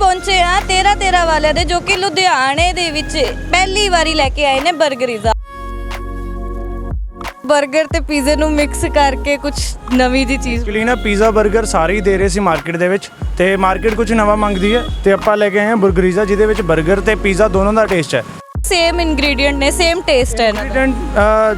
ਪਹੁੰਚੇ ਆ 13 13 ਵਾਲਿਆਂ ਦੇ ਜੋ ਕਿ ਲੁਧਿਆਣੇ ਦੇ ਵਿੱਚ ਪਹਿਲੀ ਵਾਰੀ ਲੈ ਕੇ ਆਏ ਨੇ 버ਗਰੀਜ਼ਾ 버ਗਰ ਤੇ ਪੀਜ਼ੇ ਨੂੰ ਮਿਕਸ ਕਰਕੇ ਕੁਝ ਨਵੀਂ ਦੀ ਚੀਜ਼ ਐਕਚੁਅਲੀ ਨਾ ਪੀਜ਼ਾ 버ਗਰ ਸਾਰੇ ਦੇ ਰਹੇ ਸੀ ਮਾਰਕੀਟ ਦੇ ਵਿੱਚ ਤੇ ਮਾਰਕੀਟ ਕੁਝ ਨਵਾਂ ਮੰਗਦੀ ਹੈ ਤੇ ਆਪਾਂ ਲੈ ਕੇ ਆਏ ਹਾਂ 버ਗਰੀਜ਼ਾ ਜਿਹਦੇ ਵਿੱਚ 버ਗਰ ਤੇ ਪੀਜ਼ਾ ਦੋਨੋਂ ਦਾ ਟੇਸਟ ਹੈ। ਸੇਮ ਇੰਗਰੀਡੀਐਂਟ ਨੇ ਸੇਮ ਟੇਸਟ ਹੈ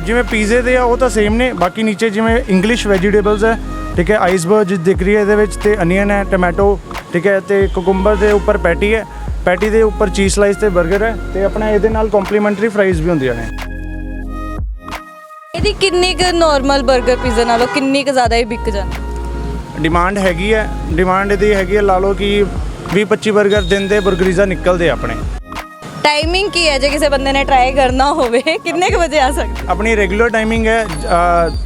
ਜਿਵੇਂ ਪੀਜ਼ੇ ਦੇ ਆ ਉਹ ਤਾਂ ਸੇਮ ਨੇ ਬਾਕੀ ਨੀਚੇ ਜਿਵੇਂ ਇੰਗਲਿਸ਼ ਵੈਜੀਟੇਬਲਸ ਹੈ ਠੀਕ ਹੈ ਆਈਸਬਰਗ ਦਿਖ ਰਹੀ ਹੈ ਇਹਦੇ ਵਿੱਚ ਤੇ ਅਨੀਅਨ ਹੈ ਟਮੈਟੋ ਠੀਕ ਹੈ ਤੇ ਕੁਕੁੰਬਰ ਦੇ ਉੱਪਰ ਪੈਟੀ ਹੈ। ਪੈਟੀ ਦੇ ਉੱਪਰ ਚੀਜ਼ ਸਲਾਈਸ ਤੇ 버ਗਰ ਹੈ ਤੇ ਆਪਣਾ ਇਹਦੇ ਨਾਲ ਕੰਪਲੀਮੈਂਟਰੀ ਫਰਾਈਜ਼ ਵੀ ਹੁੰਦੀਆਂ ਨੇ। ਇਹਦੀ ਕਿੰਨੀ ਕੁ ਨਾਰਮਲ 버ਗਰ ਪੀਜ਼ਾ ਨਾਲ ਕਿੰਨੀ ਕੁ ਜ਼ਿਆਦਾ ਇਹ ਵਿਕ ਜਾਂਦਾ? ਡਿਮਾਂਡ ਹੈਗੀ ਹੈ ਡਿਮਾਂਡ ਇਹਦੀ ਹੈਗੀ ਹੈ ਲਾ ਲਓ ਕਿ 20 25 버ਗਰ ਦਿਨ ਦੇ 버ਗਰੀਜ਼ਾ ਨਿਕਲਦੇ ਆਪਣੇ। ਟਾਈਮਿੰਗ ਕੀ ਹੈ ਜੇ ਕਿਸੇ ਬੰਦੇ ਨੇ ਟਰਾਈ ਕਰਨਾ ਹੋਵੇ? ਕਿੰਨੇ ਕੁ ਵਜੇ ਆ ਸਕਦੇ? ਆਪਣੀ ਰੈਗੂਲਰ ਟਾਈਮਿੰਗ ਹੈ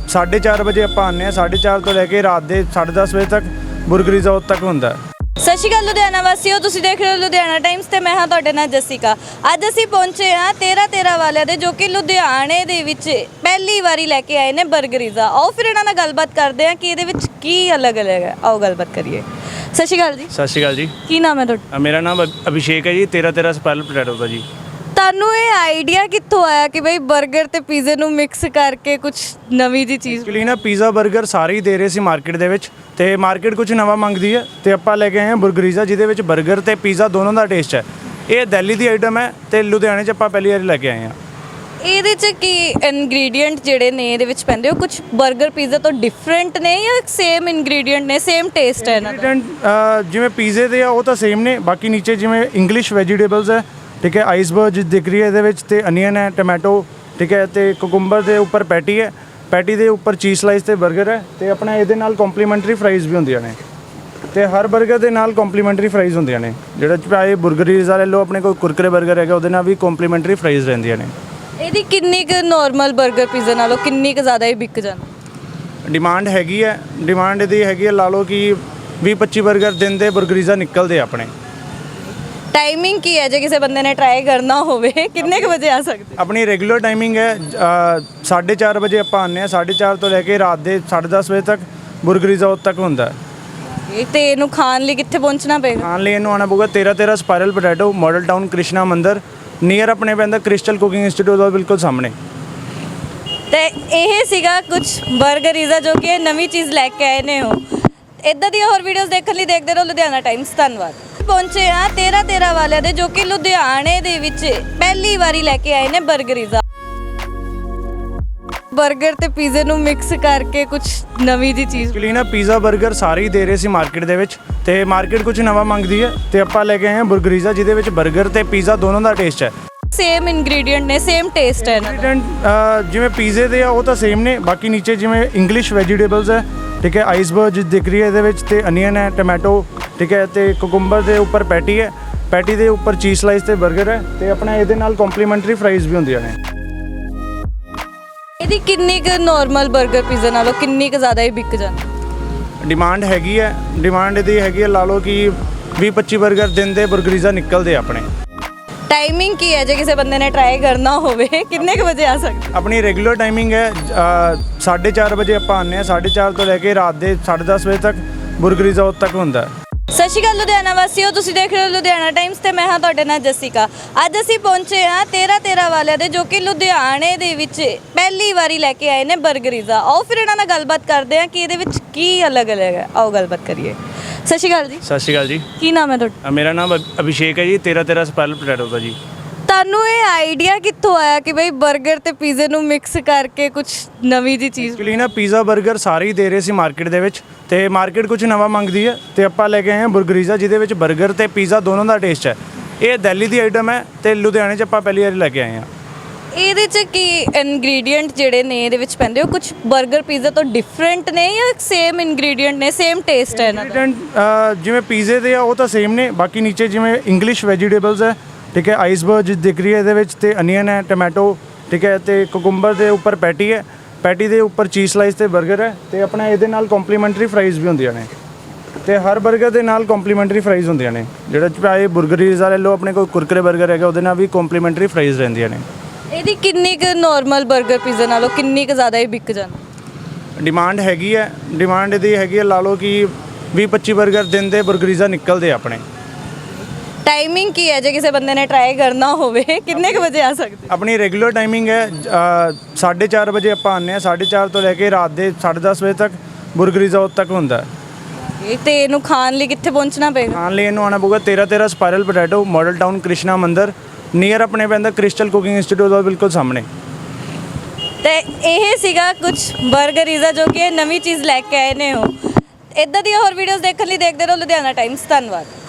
4:30 ਵਜੇ ਆਪਾਂ ਆਉਂਦੇ ਹਾਂ 4:30 ਤੋਂ ਲੈ ਕੇ ਰਾਤ ਦੇ 10:30 ਵਜੇ ਤੱਕ ਬੁਰਗਰੀਜ਼ਾ ਉਦੋਂ ਤੱਕ ਹੁੰਦਾ ਹੈ। ਸਤਿ ਸ਼੍ਰੀ ਅਕਾਲ ਲੁਧਿਆਣਾ ਵਾਸੀਓ ਤੁਸੀਂ ਦੇਖ ਰਹੇ ਹੋ ਲੁਧਿਆਣਾ ਟਾਈਮਸ ਤੇ ਮੈਂ ਹਾਂ ਤੁਹਾਡੇ ਨਾਲ ਜਸਿਕਾ। ਅੱਜ ਅਸੀਂ ਪਹੁੰਚੇ ਹਾਂ 13 13 ਵਾਲਿਆਂ ਦੇ ਜੋ ਕਿ ਲੁਧਿਆਣੇ ਦੇ ਵਿੱਚ ਪਹਿਲੀ ਵਾਰੀ ਲੈ ਕੇ ਆਏ ਨੇ 버ਗਰੀਜ਼ਾ ਆਓ ਫਿਰ ਇਹਨਾਂ ਨਾਲ ਗੱਲਬਾਤ ਕਰਦੇ ਹਾਂ ਕਿ ਇਹਦੇ ਵਿੱਚ ਕੀ ਅਲੱਗ-ਅਲੱਗ ਹੈ। ਆਓ ਗੱਲਬਾਤ ਕਰੀਏ। ਸਤਿ ਸ਼੍ਰੀ ਅਕਾਲ ਜੀ। ਸਤਿ ਸ਼੍ਰੀ ਅਕਾਲ ਜੀ। ਕੀ ਨਾਮ ਹੈ ਤੁਹਾਡਾ? ਮੇਰਾ ਨਾਮ ਅਭਿਸ਼ੇਕ ਹੈ ਜੀ 13 13 ਸਪੈਲ ਪੋਟੈਟੋ ਦਾ ਜੀ। ਤੁਹਾਨੂੰ ਇਹ ਆਈਡੀਆ ਕਿੱਥੋਂ ਆਇਆ ਕਿ ਬਈ 버ਗਰ ਤੇ ਪੀਜ਼ੇ ਨੂੰ ਮਿਕਸ ਕਰਕੇ ਕੁਝ ਨਵੀਂ ਜੀ ਚੀਜ਼ ਐਕਚੁਅਲੀ ਨਾ ਪੀਜ਼ਾ 버ਗਰ ਸਾਰੇ ਹੀ ਦੇ ਰਹੇ ਸੀ ਮਾਰਕੀਟ ਦੇ ਵਿੱਚ। ਤੇ ਮਾਰਕੀਟ ਕੁਝ ਨਵਾਂ ਮੰਗਦੀ ਹੈ। ਤੇ ਆਪਾਂ ਲੈ ਕੇ ਆਏ ਹਾਂ ਬੁਰਗਰੀਜ਼ਾ ਜਿਹਦੇ ਵਿੱਚ 버ਗਰ ਤੇ ਪੀਜ਼ਾ ਦੋਨੋਂ ਦਾ ਟੇਸਟ ਹੈ। ਇਹ ਦਿੱਲੀ ਦੀ ਆਈਟਮ ਹੈ ਤੇ ਲੁਧਿਆਣੇ 'ਚ ਆਪਾਂ ਪਹਿਲੀ ਵਾਰ ਲੈ ਕੇ ਆਏ ਹਾਂ। ਇਹਦੇ ਚ ਕੀ ਇਨਗਰੀਡੀਐਂਟ ਜਿਹੜੇ ਨੇ ਇਹਦੇ ਵਿੱਚ ਪੈਂਦੇ? ਉਹ ਕੁਝ 버ਗਰ ਪੀਜ਼ਾ ਤੋਂ ਡਿਫਰੈਂਟ ਨੇ ਜਾਂ ਸੇਮ ਇਨਗਰੀਡੀਐਂਟ ਨੇ? ਸੇਮ ਟੇਸਟ ਹੈ ਇਹਨਾਂ ਜਿਵੇਂ ਪੀਜ਼ੇ ਦੇ ਆ, ਉਹ ਤਾਂ ਸੇਮ ਨੇ। ਬਾਕੀ ਨੀਚੇ ਜਿਵੇਂ ਇੰਗਲਿਸ਼ ਵੈਜੀਟੇਬਲਸ ਹੈ, ਠੀਕ ਹੈ ਆਈਸਬਰਗ ਦਿਖ ਰਹੀ ਹੈ ਇਹਦੇ ਵਿੱਚ, ਤੇ ਅਨੀਅਨ ਹੈ ਟੋਮੈਟੋ ਠੀਕ ਹੈ, ਤੇ ਕੁਕੁੰਬਰ ਦੇ ਉੱਪਰ ਪੈਟੀ ਹੈ। ਪੈਟੀ ਦੇ ਉੱਪਰ ਚੀਜ਼ ਸਲਾਈਸ ਤੇ 버ਗਰ ਹੈ, ਤੇ ਆਪਣਾ ਇਹਦੇ ਨਾਲ ਕੰਪਲੀਮੈਂਟਰੀ ਫਰਾਈਜ਼ ਵੀ ਹੁੰਦੀਆਂ ਨੇ। ਤੇ ਹਰ 버ਗਰ ਦੇ ਨਾਲ ਕੰਪਲੀਮੈਂਟਰੀ ਫਰਾਈਜ਼ ਹੁੰਦੀਆਂ ਨੇ। ਜਿਹੜਾ ਚਾਹੇ 버ਗਰੀਜ਼ ਵਾਲੇ ਲੋ ਆਪਣੇ ਕੋਲ ਕੁਰਕਰੇ 버ਗਰ ਹੈਗਾ, ਉਹਦੇ ਨਾਲ ਵੀ ਕੰਪਲੀਮੈਂਟਰੀ ਫਰਾਈਜ਼ ਰਹਿੰਦੀਆਂ ਨੇ। ਇਹਦੀ ਕਿੰਨੀ ਕੁ ਨਾਰਮਲ 버ਗਰ ਪੀਜ਼ਾ ਨਾਲੋਂ ਕਿੰਨੀ ਕੁ ਜ਼ਿਆਦਾ ਹੀ ਵਿਕ ਜਾਂਦੀ ਡਿਮਾਂਡ ਹੈਗੀ ਹੈ। ਡਿਮਾਂਡ ਇਹਦੀ ਹੈਗੀ ਹੈ ਲਾ ਲਓ ਕਿ 20 25 버ਗਰ ਦਿਨ ਦੇ ਬੁਰਗਰੀਜ਼ਾ ਨਿਕਲਦੇ ਆ ਆਪਣੇ। ਟਾਈਮਿੰਗ ਕੀ ਹੈ? ਜੇ ਕਿਸੇ ਬੰਦੇ ਨੇ ਟਰਾਈ ਕਰਨਾ ਹੋਵੇ ਕਿੰਨੇ ਕੁ ਵਜੇ ਆ ਸਕਦੇ? ਆਪਣੀ ਰੈਗੂਲਰ ਟਾਈਮਿੰਗ ਹੈ 4:30 ਵਜੇ ਆਪਾਂ ਆਉਂਦੇ ਹਾਂ। 4:30 ਤੋਂ ਲੈ ਕੇ ਰਾਤ ਦੇ 10:30 ਵਜੇ ਤੱਕ ਬੁਰਗਰੀਜ਼ਾ ਉਦੋਂ ਤੱਕ ਹੁੰਦਾ। ਇਹ ਤੇ ਇਹਨੂੰ ਖਾਣ ਲਈ ਕਿੱਥੇ ਪਹੁੰਚਣਾ ਪਏਗਾ? ਖਾਣ ਲਈ ਇਹਨੂੰ ਆਉਣਾ ਪਊਗਾ 13 13 spiral potato model town Krishna ਮੰਦਿਰ। ਨੀਅਰ ਆਪਣੇ ਪੈਂਦਾ ਕ੍ਰਿਸਟਲ ਕੁਕਿੰਗ ਇੰਸਟੀਚਿਊਟ ਦਾ ਬਿਲਕੁਲ ਸਾਹਮਣੇ। ਤੇ ਇਹ ਸੀਗਾ ਕੁਝ 버ਗਰੀਜ਼ਾ ਜੋ ਕਿ ਨਵੀਂ ਚੀਜ਼ ਲੈ ਕੇ ਆਏ ਨੇ ਉਹ। ਇਦਾਂ ਦੀਆਂ ਹੋਰ ਵੀਡੀਓਜ਼ ਦੇਖਣ ਲਈ ਦੇਖਦੇ ਰਹੋ ਲੁਧਿਆਣਾ ਟਾਈਮਸ ਧੰਨਵਾਦ। ਪਹੁੰਚੇ ਆ 13 13 ਵਾਲਿਆਂ ਦੇ ਜੋ ਕਿ ਲੁਧਿਆਣੇ ਦੇ ਵਿੱਚ ਪਹਿਲੀ ਵਾਰੀ ਲੈ ਕੇ ਆਏ ਨੇ 버ਗਰੀਜ਼ਾ ਬਰਗਰ ਤੇ ਪੀਜ਼ੇ ਨੂੰ ਮਿਕਸ ਕਰਕੇ ਕੁਝ ਨਵੀਂ ਦੀ ਚੀਜ਼ ਐਕਚੁਅਲੀ ਨਾ ਪੀਜ਼ਾ ਬਰਗਰ ਸਾਰੇ ਹੀ ਦੇ ਰਹੇ ਸੀ ਮਾਰਕੀਟ ਦੇ ਵਿੱਚ ਤੇ ਮਾਰਕੀਟ ਕੁਝ ਨਵਾਂ ਮੰਗਦੀ ਹੈ ਤੇ ਆਪਾਂ ਲੈ ਕੇ ਆਏ ਹਾਂ ਬਰਗਰੀਜ਼ਾ ਜਿਹਦੇ ਵਿੱਚ ਬਰਗਰ ਤੇ ਪੀਜ਼ਾ ਦੋਨੋਂ ਦਾ ਟੇਸਟ ਹੈ। ਸੇਮ ਇਨਗਰੀਡੀਅੰਟ ਨੇ ਸੇਮ ਟੇਸਟ ਹੈ ਜਿਵੇਂ ਪੀਜ਼ੇ ਦੇ ਆ ਉਹ ਤਾਂ ਸੇਮ ਨੇ ਬਾਕੀ ਨੀਚੇ ਜਿਵੇਂ ਇੰਗਲਿਸ਼ ਵੈਜੀਟੇਬਲਸ ਹੈ ਠੀਕ ਹੈ ਆਈਸਬਰਗ ਦਿਖ ਰਹੀ ਹੈ ਇਹਦੇ ਵਿੱਚ ਤੇ ਅਨੀਅਨ ਹੈ ਟੋਮੈਟੋ ਠੀਕ ਹੈ ਤੇ ਕੁਕੁੰਬਰ ਦੇ ਉੱਪਰ ਪੈਟੀ ਹੈ ਪੈਟੀ ਦੇ ਉੱਪਰ ਚੀਜ਼ ਸਲਾਈਸ ਤੇ ਬਰਗਰ ਹੈ ਤੇ ਆਪਣਾ ਇਹਦੇ ਨਾਲ ਕੰਪਲੀਮੈਂਟਰੀ ਫਰਾਈਜ਼ ਵੀ ਹੁੰਦੀਆਂ ਨੇ। ਇਹਦੀ ਕਿੰਨੀ ਕੁ ਨਾਰਮਲ 버ਗਰ ਪੀਜ਼ਾ ਨਾਲੋਂ ਕਿੰਨੀ ਕੁ ਜ਼ਿਆਦਾ ਹੀ ਵਿਕ ਜਾਂਦੀ? ਡਿਮਾਂਡ ਹੈਗੀ ਹੈ। ਡਿਮਾਂਡ ਇਹਦੀ ਹੈਗੀ ਹੈ ਲਾ ਲਓ ਕਿ 20 25 버ਗਰ ਦਿਨ ਦੇ ਬੁਰਗਰੀਜ਼ਾ ਨਿਕਲਦੇ ਆ ਆਪਣੇ। ਟਾਈਮਿੰਗ ਕੀ ਹੈ? ਜੇ ਕਿਸੇ ਬੰਦੇ ਨੇ ਟਰਾਈ ਕਰਨਾ ਹੋਵੇ ਕਿੰਨੇ ਕੁ ਵਜੇ ਆ ਸਕਦੇ? ਆਪਣੀ ਰੈਗੂਲਰ ਟਾਈਮਿੰਗ ਹੈ 4:30 ਵਜੇ ਆਪਾਂ ਆਉਂਦੇ ਹਾਂ 4:30 ਤੋਂ ਲੈ ਕੇ ਰਾਤ ਦੇ 10:30 ਵਜੇ ਤੱਕ ਬੁਰਗਰੀਜ਼ਾ ਉਦੋਂ ਤੱਕ ਹੁੰਦਾ। ਹੈ ਸਤਿ ਸ਼੍ਰੀ ਅਕਾਲ ਲੁਧਿਆਣਾ ਵਾਸੀਓ ਤੁਸੀਂ ਦੇਖ ਰਹੇ ਹੋ ਲੁਧਿਆਣਾ ਟਾਈਮਸ ਤੇ ਮੈਂ ਹਾਂ ਤੁਹਾਡੇ ਨਾਲ ਜਸਿਕਾ। ਅੱਜ ਅਸੀਂ ਪਹੁੰਚੇ ਹਾਂ 13 13 ਵਾਲਿਆਂ ਦੇ ਜੋ ਕਿ ਲੁਧਿਆਣੇ ਦੇ ਵਿੱਚ ਪਹਿਲੀ ਵਾਰੀ ਲੈ ਕੇ ਆਏ ਨੇ 버ਗਰੀਜ਼ਾ ਆਓ ਫਿਰ ਇਹਨਾਂ ਨਾਲ ਗੱਲਬਾਤ ਕਰਦੇ ਹਾਂ ਕਿ ਇਹਦੇ ਵਿੱਚ ਕੀ ਅਲੱਗ-ਅਲੱਗ ਹੈ। ਆਓ ਗੱਲਬਾਤ ਕਰੀਏ। ਸਤਿ ਸ਼੍ਰੀ ਅਕਾਲ ਜੀ। ਸਤਿ ਸ਼੍ਰੀ ਅਕਾਲ ਜੀ। ਕੀ ਨਾਮ ਹੈ ਤੁਹਾਡਾ? ਮੇਰਾ ਨਾਮ ਅਭ- ਅਭਿਸ਼ੇਕ ਹੈ ਜੀ 13 13 ਸਪੈਲ ਪੋਟੈਟੋ ਦਾ ਜੀ। ਤੁਹਾਨੂੰ ਇਹ ਆਈਡੀਆ ਕਿੱਥੋਂ ਆਇਆ ਕਿ ਬਈ 버ਗਰ ਤੇ ਪੀਜ਼ੇ ਨੂੰ ਮਿਕਸ ਕਰਕੇ ਕੁਝ ਨਵੀਂ ਜੀ ਚੀਜ਼? ਐਕਚੁਅਲੀ ਨਾ ਪੀਜ਼ਾ 버ਗਰ ਸਾਰੇ ਹੀ ਦੇ ਰਹੇ ਸੀ ਮਾਰਕੀਟ ਦੇ ਵਿੱਚ ਤੇ ਮਾਰਕੀਟ ਕੁਝ ਨਵਾਂ ਮੰਗਦੀ ਹੈ ਤੇ ਆਪਾਂ ਲੈ ਕੇ ਆਏ ਹਾਂ ਬਰਗਰੀਜ਼ਾ ਜਿਹਦੇ ਵਿੱਚ 버ਗਰ ਤੇ ਪੀਜ਼ਾ ਦੋਨੋਂ ਦਾ ਟੇਸਟ ਹੈ। ਇਹ ਦਿੱਲੀ ਦੀ ਆਈਟਮ ਹੈ ਤੇ ਲੁਧਿਆਣੇ 'ਚ ਆਪਾਂ ਪਹਿਲੀ ਵਾਰੀ ਲੈ ਕੇ ਆਏ ਹਾਂ। ਇਹਦੇ ਚ ਕੀ ਇਨਗਰੀਡੀਅੰਟ ਜਿਹੜੇ ਨੇ ਇਹਦੇ ਵਿੱਚ ਪੈਂਦੇ ਉਹ ਕੁਝ 버ਗਰ ਪੀਜ਼ਾ ਤੋਂ ਡਿਫਰੈਂਟ ਨੇ ਜਾਂ ਸੇਮ ਇਨਗਰੀਡੀਅੰਟ ਨੇ ਸੇਮ ਟੇਸਟ ਹੈ ਨਾ ਦਾ? ਜਿਵੇਂ ਪੀਜ਼ੇ ਦੇ ਆ ਉਹ ਤਾਂ ਸੇਮ ਨੇ ਬਾਕੀ ਨੀਚੇ ਜਿਵੇਂ ਇੰਗਲਿਸ਼ ਵੈਜੀਟੇਬਲਸ ਹੈ ਠੀਕ ਹੈ ਆਈਸਬਰਗ ਦਿਖ ਰਹੀ ਹੈ ਇਹਦੇ ਵਿੱਚ ਤੇ ਅਨੀਅਨ ਹੈ ਟੋਮੈਟੋ ਠੀਕ ਹੈ ਤੇ ਕੁਕੁੰਬਰ ਦੇ ਉੱਪਰ ਪੈਟੀ ਹੈ। ਪੈਟੀ ਦੇ ਉੱਪਰ ਚੀਜ਼ ਸਲਾਈਸ ਤੇ 버ਗਰ ਹੈ ਤੇ ਆਪਣਾ ਇਹਦੇ ਨਾਲ ਕੰਪਲੀਮੈਂਟਰੀ ਫਰਾਈਜ਼ ਵੀ ਹੁੰਦੀਆਂ ਨੇ। ਤੇ ਹਰ 버ਗਰ ਦੇ ਨਾਲ ਕੰਪਲੀਮੈਂਟਰੀ ਫਰਾਈਜ਼ ਹੁੰਦੀਆਂ ਨੇ। ਜਿਹੜਾ ਚਾਹੇ 버ਗਰੀਜ਼ ਵਾਲੇ ਲੋ ਆਪਣੇ ਕੋਲ ਕੁਰਕਰੇ 버ਗਰ ਹੈਗਾ ਉਹਦੇ ਨਾਲ ਵੀ ਕੰਪਲੀਮੈਂਟਰੀ ਫਰਾਈਜ਼ ਰਹਿੰਦੀਆਂ ਨੇ। ਇਹਦੀ ਕਿੰਨੀ ਕੁ ਨਾਰਮਲ 버ਗਰ ਪੀਜ਼ਾ ਨਾਲੋਂ ਕਿੰਨੀ ਕੁ ਜ਼ਿਆਦਾ ਇਹ ਵਿਕ ਜਾਂਦਾ ਡਿਮਾਂਡ ਹੈਗੀ ਹੈ। ਡਿਮਾਂਡ ਇਹਦੀ ਹੈਗੀ ਹੈ ਲਾ ਲਓ ਕਿ 20 25 버ਗਰ ਦਿਨ ਦੇ 버ਗਰੀਜ਼ਾ ਨਿਕਲਦੇ ਆਪਣੇ। ਟਾਈਮਿੰਗ ਕੀ ਹੈ ਜੇ ਕਿਸੇ ਬੰਦੇ ਨੇ ਟਰਾਈ ਕਰਨਾ ਹੋਵੇ? ਕਿੰਨੇ ਕੁ ਵਜੇ ਆ ਸਕਦੇ? ਆਪਣੀ ਰੈਗੂਲਰ ਟਾਈਮਿੰਗ ਹੈ 4:30 ਵਜੇ ਆਪਾਂ ਆਉਂਦੇ ਹਾਂ 4:30 ਤੋਂ ਲੈ ਕੇ ਰਾਤ ਦੇ 10:30 ਵਜੇ ਤੱਕ ਬੁਰਗਰੀਜ਼ਾ ਉਦ ਤੱਕ ਹੁੰਦਾ ਹੈ। ਤੇ ਇਹਨੂੰ ਖਾਣ ਲਈ ਕਿੱਥੇ ਪਹੁੰਚਣਾ ਪਏਗਾ? ਖਾਣ ਲਈ ਇਹਨੂੰ ਆਉਣਾ ਪਊਗਾ 13 13 spiral potato model town Krishna ਮੰਦਿਰ ਨੀਅਰ ਆਪਣੇ ਪੈਂਦਾ ਕ੍ਰਿਸਟਲ ਕੁਕਿੰਗ ਇੰਸਟੀਚਿਊਟ ਦਾ ਬਿਲਕੁਲ ਸਾਹਮਣੇ। ਤੇ ਇਹ ਸੀਗਾ ਕੁਝ 버ਗਰੀਜ਼ਾ ਜੋ ਕਿ ਨਵੀਂ ਚੀਜ਼ ਲੈ ਕੇ ਆਏ ਨੇ ਉਹ। ਇਦਾਂ ਦੀਆਂ ਹੋਰ ਵੀਡੀਓਜ਼ ਦੇਖਣ ਲਈ ਦੇਖਦੇ ਰਹੋ। ਲੁਧਿਆਣਾ ਟਾਈਮਸ ਧੰਨਵਾਦ।